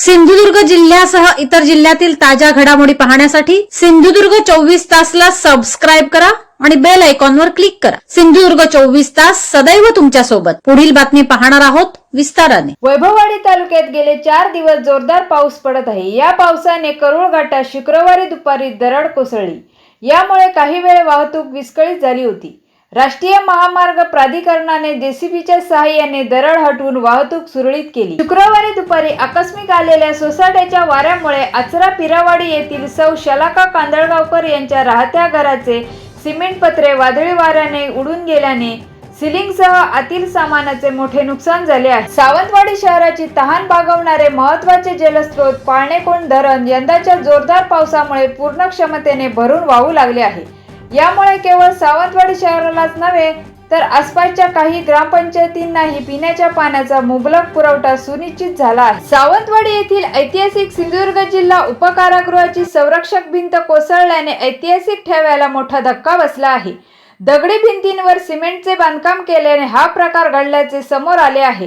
सिंधुदुर्ग जिल्ह्यासह इतर जिल्ह्यातील ताज्या घडामोडी पाहण्यासाठी सिंधुदुर्ग चोवीस तासला सबस्क्राईब करा आणि बेल आयकॉनवर क्लिक करा. सिंधुदुर्ग चोवीस तास सदैव तुमच्यासोबत पुढील बातमी पाहणार आहोत विस्ताराने. वैभववाडी तालुक्यात गेले चार दिवस जोरदार पाऊस पडत आहे. या पावसाने करुळ घाटात शुक्रवारी दुपारी दरड कोसळली. यामुळे काही वेळ वाहतूक विस्कळीत झाली होती. राष्ट्रीय महामार्ग प्राधिकरणाने जेसीबीच्या सहाय्याने दरड हटवून वाहतूक सुरळीत केली. शुक्रवारी दुपारी आकस्मिक आलेल्या सोसाट्याच्या वाऱ्यामुळे आचरा पिरावाडी येथील सौ शलाका कांदळगावकर यांच्या राहत्या घराचे सिमेंट पत्रे वादळी वाऱ्याने उडून गेल्याने सिलिंगसह आतील सामानाचे मोठे नुकसान झाले आहे. सावंतवाडी शहराची तहान भागवणारे महत्त्वाचे जलस्रोत पाळणेकोंड धरण यंदाच्या जोरदार पावसामुळे पूर्ण क्षमतेने भरून वाहू लागले आहे. यामुळे केवळ सावंतवाडी शहरालाच नव्हे तर आसपासच्या काही ग्रामपंचायतींनाही पिण्याच्या पाण्याचा मुबलक पुरवठा सुनिश्चित झाला आहे. सावंतवाडी येथील ऐतिहासिक सिंधुदुर्ग जिल्हा उपकारागृहाची संरक्षक भिंत कोसळल्याने ऐतिहासिक ठेव्याला मोठा धक्का बसला आहे. दगडी भिंतींवर सिमेंटचे बांधकाम केल्याने हा प्रकार घडल्याचे समोर आले आहे.